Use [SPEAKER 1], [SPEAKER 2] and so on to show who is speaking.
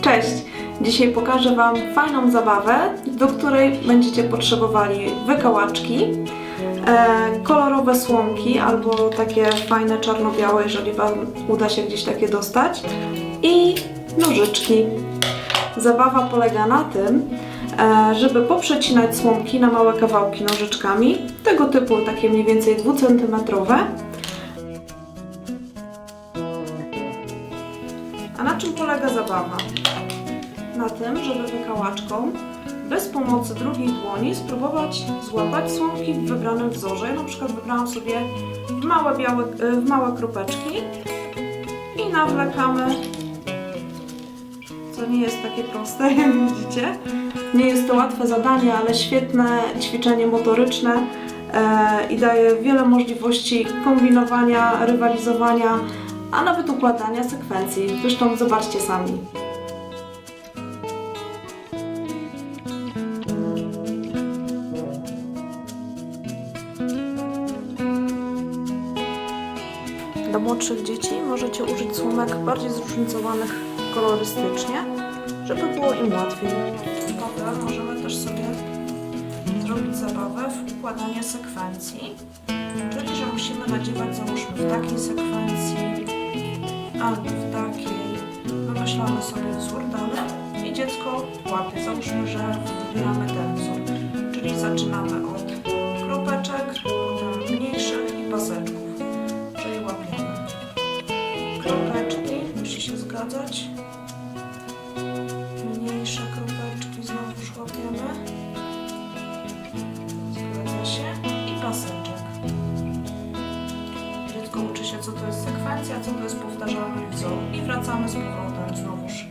[SPEAKER 1] Cześć! Dzisiaj pokażę Wam fajną zabawę, do której będziecie potrzebowali wykałaczki, e, kolorowe słomki albo takie fajne czarno-białe, jeżeli Wam uda się gdzieś takie dostać i nożyczki. Zabawa polega na tym, żeby poprzecinać słomki na małe kawałki nożyczkami, tego typu takie mniej więcej 2 cm. A na czym polega zabawa? Na tym, żeby wykałaczką bez pomocy drugiej dłoni spróbować złapać słomki w wybranym wzorze. Ja na przykład wybrałam sobie małe, białe, małe kropeczki i nawlekamy, nie jest takie proste, jak widzicie. Nie jest to łatwe zadanie, ale świetne ćwiczenie motoryczne e, i daje wiele możliwości kombinowania, rywalizowania, a nawet układania sekwencji. Zresztą zobaczcie sami. Dla młodszych dzieci możecie użyć słomek bardziej zróżnicowanych kolorystycznie, żeby było im łatwiej. Potem możemy też sobie zrobić zabawę w układanie sekwencji, czyli że musimy nadziewać załóżmy w takiej sekwencji albo w takiej. Wymyślamy sobie wzór dany i dziecko łapie. Załóżmy, że wybieramy ten wzór, czyli zaczynamy od kropeczek, potem mniejszych i paseczków, czyli łapiemy kropeczki, musi się zgadzać. To jest sekwencja, co to jest powtarzalny wzór. I wracamy z powrotem znowuż